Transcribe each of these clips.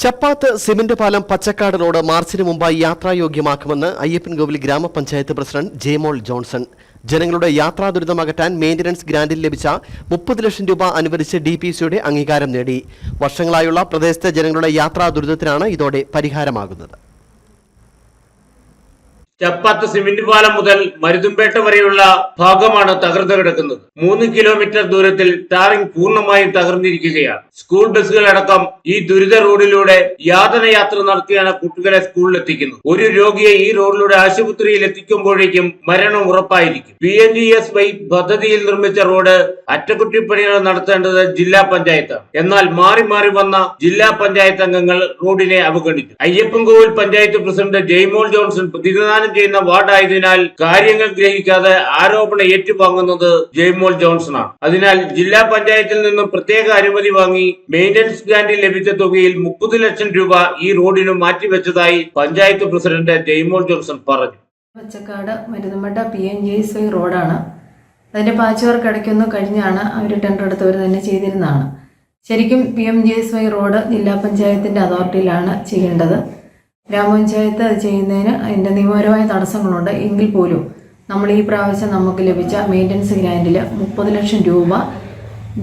ചപ്പാത്ത് cement പാലം Pachakkad road മാർച്ചിന് മുമ്പായി യാത്രായോഗ്യമാക്കുമെന്ന് അയ്യപ്പൻകോവിൽ ഗ്രാമപഞ്ചായത്ത് പ്രസിഡന്റ് ജേമോൾ ജോൺസൺ. ജനങ്ങളുടെ യാത്രാ ദുരിതം അകറ്റാൻ മെയിന്റനൻസ് ഗ്രാന്റിൽ ലഭിച്ച മുപ്പത് ലക്ഷം രൂപ അനുവദിച്ച് ഡി പി സിയുടെ അംഗീകാരം നേടി. വർഷങ്ങളായുള്ള പ്രദേശത്തെ ജനങ്ങളുടെ യാത്രാ ദുരിതത്തിനാണ് ഇതോടെ പരിഹാരമാകുന്നത്. ചപ്പാത്ത് സിമന്റ് പാലം മുതൽ മരുതുംപേട്ട വരെയുള്ള ഭാഗമാണ് തകർന്നു കിടക്കുന്നത് മൂന്ന് കിലോമീറ്റർ ദൂരത്തിൽ ടാറിംഗ് പൂർണമായും തകർന്നിരിക്കുകയാണ്. സ്കൂൾ ബസ്സുകളടക്കം ഈ ദുരിത റോഡിലൂടെ യാതന യാത്ര നടത്തിയാണ് കുട്ടികളെ സ്കൂളിൽ എത്തിക്കുന്നത് ഒരു രോഗിയെ ഈ റോഡിലൂടെ ആശുപത്രിയിൽ എത്തിക്കുമ്പോഴേക്കും മരണം ഉറപ്പായിരിക്കും. P N G S Y പദ്ധതിയിൽ നിർമ്മിച്ച റോഡ് അറ്റകുറ്റിപ്പണികൾ നടത്തേണ്ടത് ജില്ലാ പഞ്ചായത്താണ്. എന്നാൽ മാറി മാറി വന്ന ജില്ലാ പഞ്ചായത്ത് അംഗങ്ങൾ റോഡിനെ അവഗണിച്ചു. അയ്യപ്പൻകോവിൽ പഞ്ചായത്ത് പ്രസിഡന്റ് ജയ്മോൾ ജോൺസൺ പ്രതിനിധാനം ചെയ്യുന്ന വാർഡായതിനാൽ കാര്യങ്ങൾ ഗ്രഹിക്കാതെ ആരോപണ ഏറ്റുവാങ്ങുന്നത് ജയ്മോൾ ജോൺസൺ ആണ് അതിനാൽ ജില്ലാ പഞ്ചായത്തിൽ നിന്നും പ്രത്യേക അനുമതി വാങ്ങി മെയിന്റനൻസ് ഗ്രാന്റിൽ ലഭിച്ച തുകയിൽ മുപ്പത് ലക്ഷം രൂപ ഈ റോഡിന് മാറ്റിവെച്ചതായി പഞ്ചായത്ത് പ്രസിഡന്റ് ജയ്മോൾ ജോൺസൺ പറഞ്ഞു. Pachakkad Maruthamatta P N G S Y റോഡാണ്. അതിന്റെ പാച്ച് വർക്ക് ഇടയ്ക്കൊന്ന് കഴിഞ്ഞാണ് അവർ ടെൻഡർ എടുത്തവർ തന്നെ ചെയ്തിരുന്നതാണ്. ശരിക്കും P M G S Y road ജില്ലാ പഞ്ചായത്തിന്റെ അതോറിറ്റിയിലാണ് ചെയ്യേണ്ടത്. ഗ്രാമപഞ്ചായത്ത് ചെയ്യുന്നതിന് അതിന്റെ നിയമപരമായ തടസ്സങ്ങളുണ്ട്. എങ്കിൽ പോലും നമ്മൾ ഈ പ്രാവശ്യം നമുക്ക് ലഭിച്ച മെയിന്റനൻസ് ഗ്രാൻഡിൽ മുപ്പത് ലക്ഷം രൂപ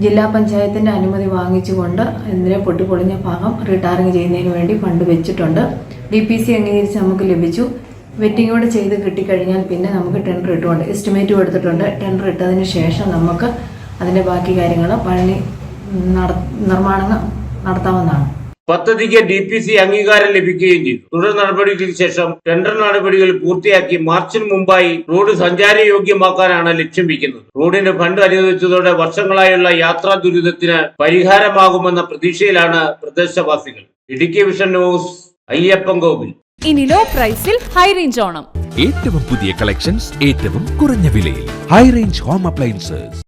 ജില്ലാ പഞ്ചായത്തിന്റെ അനുമതി വാങ്ങിച്ചുകൊണ്ട് ഇതിലെ പൊട്ടിപ്പൊളിഞ്ഞ ഭാഗം റിട്ടയറിങ് ചെയ്യുന്നതിന് വേണ്ടി ഫണ്ട് വെച്ചിട്ടുണ്ട്. ഡി പി സി അംഗീകരിച്ച് നമുക്ക് ലഭിച്ചു. വെറ്റിങ്ങോട് ചെയ്ത് കിട്ടിക്കഴിഞ്ഞാൽ പിന്നെ നമുക്ക് ടെൻഡർ ഇട്ടുകൊണ്ട് എസ്റ്റിമേറ്റ് കൊടുത്തിട്ടുണ്ട് ടെൻഡർ ഇട്ടതിന് ശേഷം നമുക്ക് അതിന്റെ ബാക്കി കാര്യങ്ങൾ പണി നട നിർമ്മാണങ്ങൾ നടത്താവുന്നതാണ്. പദ്ധതിക്ക് ഡി പി സി അംഗീകാരം ലഭിക്കുകയും ചെയ്തു. തുടർ നടപടികൾക്ക് ശേഷം ടെൻഡർ നടപടികൾ പൂർത്തിയാക്കി മാർച്ചിന് മുമ്പായി റോഡ് സഞ്ചാരയോഗ്യമാക്കാനാണ് ലക്ഷ്യം വയ്ക്കുന്നത്. റോഡിന് ഫണ്ട് അനുവദിച്ചതോടെ വർഷങ്ങളായുള്ള യാത്രാ ദുരിതത്തിന് പരിഹാരമാകുമെന്ന പ്രതീക്ഷയിലാണ് പ്രദേശവാസികൾ. Idukki vision news Ayyappan Kovil. ഇനി ലോ പ്രൈസിൽ ഹൈ റേഞ്ച് ഓണം. ഏറ്റവും പുതിയ കളക്ഷൻസ് ഏറ്റവും കുറഞ്ഞ വിലയിൽ. High range home appliances